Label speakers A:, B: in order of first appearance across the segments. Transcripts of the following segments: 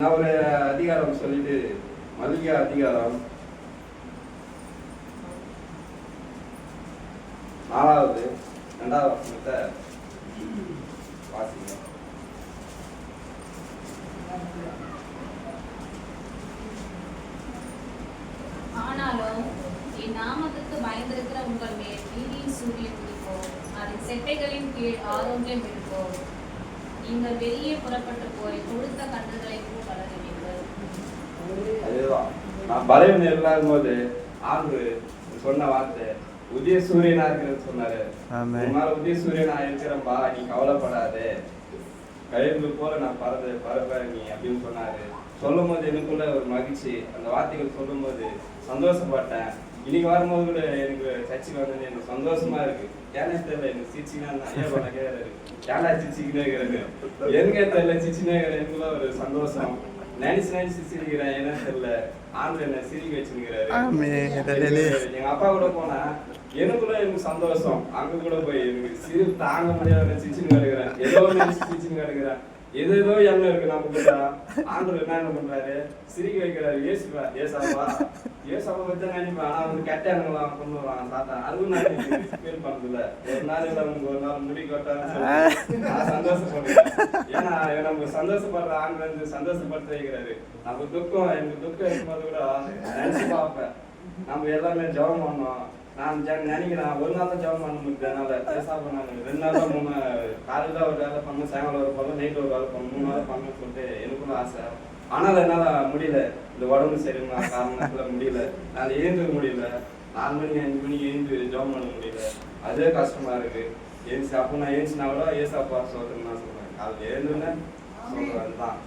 A: நான் ஒரு அதிகாரம் சொல்லிட்டு மல்லிகா அதிகாரம் நாலாவது ரெண்டாவது வசனத்தை வாசிங்க.
B: ஆனாலும் என் நாமத்துக்கு பயந்திருக்கிற உங்கள் மேல் நீதியின் சூரியன் உதிப்போம். அதன் செட்டைகளின் கீழ் ஆரோக்கியம் இருப்போம் நீங்கள் வெளியே புறப்பட்டு போய் கொடுத்த கன்றுகளை போல் வளருவீர்கள்
A: அதுதான் நான் பலவீனம் இல்லாத போது ஆண்டு சொன்ன வார்த்தை உதய சூரியனா இருக்கிறது சொன்னாரு. உன்னால உதய சூரியனா இருக்கிறப்பா நீ கவலைப்படாதே. கழிவு போல நான் பறந்து பறப்பேன் நீ அப்படின்னு சொன்னாரு. சொல்லும் போது எனக்குள்ள ஒரு மகிழ்ச்சி. அந்த வார்த்தைகள் சொல்லும் போது சந்தோஷப்பட்டேன். இன்னைக்கு வரும்போது கூட எனக்கு சர்ச்சுக்கு வந்தது எனக்கு சந்தோஷமா இருக்கு. ஏன்னா தெரியல எனக்கு சிரிச்சினா ஐயா பண்ண கேட்கறாரு ஏன்னா சிரிச்சுக்கிட்டே இருக்கிறது? எங்க தெரியல சிரிச்சுனே இருக்கிற எனக்குள்ள ஒரு சந்தோஷம். நினைச்சு நினைச்சு சிரிக்கிறேன் என்ன தெரியல. என்ன சிரிக்க.
C: ஹalleluya.
A: எங்க அப்பா கூட போனா எனக்குள்ள எனக்கு சந்தோஷம். அங்க கூட போய் எனக்கு சிறு தாங்க முடியாத சிரிச்சுன்னு கிடக்குறேன் ஏதோ நினைச்சு சிரிச்சுன்னு கிடக்குறேன் ஏதோ ஏதோ எண்ணம் இருக்கு நம்ம கிட்ட. ஆண்டவர் என்ன என்ன பண்றாரு? சிரிக்க வைக்கிறாரு. ஏசுவா ஏசாவா ஏசாவை பத்தி தான் நினைப்பேன். ஆனா வந்து கெட்ட எண்ணங்களாம் கொண்டு வருவாங்க சாத்தா அதுவும் நான் ஃபீல் பண்ணதில்ல. ஒரு நாள் இல்ல ஒரு நாள் முடி கொட்டான்னு நான் சந்தோஷப்படுறேன். ஏன்னா நம்ம சந்தோஷப்படுற ஆண்டு வந்து சந்தோஷப்படுத்த வைக்கிறாரு. நம்ம துக்கம் எனக்கு துக்கம் இருக்கும்போது கூட நினைச்சு பார்ப்பேன். நம்ம எல்லாமே ஜெபம் பண்ணோம். நான் நினைக்கிறேன் ஒரு நாள் தான் ஜெபம் பண்ண முடியுது. அதனால பேசாம பண்ணாங்க ரெண்டு நாள் தான் மூணு காலையில ஒரு வேலை பண்ணணும் சாயங்காலம் ஒரு பண்ணணும் நைட் ஒரு வேலை பண்ணணும் மூணு வேலை பண்ணணும்னு சொல்லிட்டு எனக்கும் ஆசை. ஆனால் என்னால் முடியல. இந்த உடம்பு சரியில்லை காரணத்தில் முடியல. நான் எழுந்துக்க முடியல. நாலு மணிக்கு அஞ்சு மணிக்கு எழுந்து ஜெபம் பண்ண முடியல. அதே கஷ்டமா இருக்கு. ஏன்சி அப்போ நான் ஏன்சினா கூட ஏசாப்பா சொல்றேன் நான் சொல்றேன் காலையில் எழுந்துன்னு சொல்றேன் தான்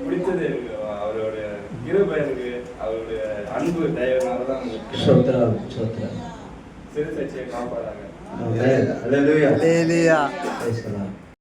A: பிடிச்சது எனக்கு அவருடைய கிருபை எனக்கு அவருடைய அன்பு தயவுனால தான்
D: ஸ்தோத்திரம் ஸ்தோத்திரம்
A: சிறு சச்சியை காப்பாடாங்க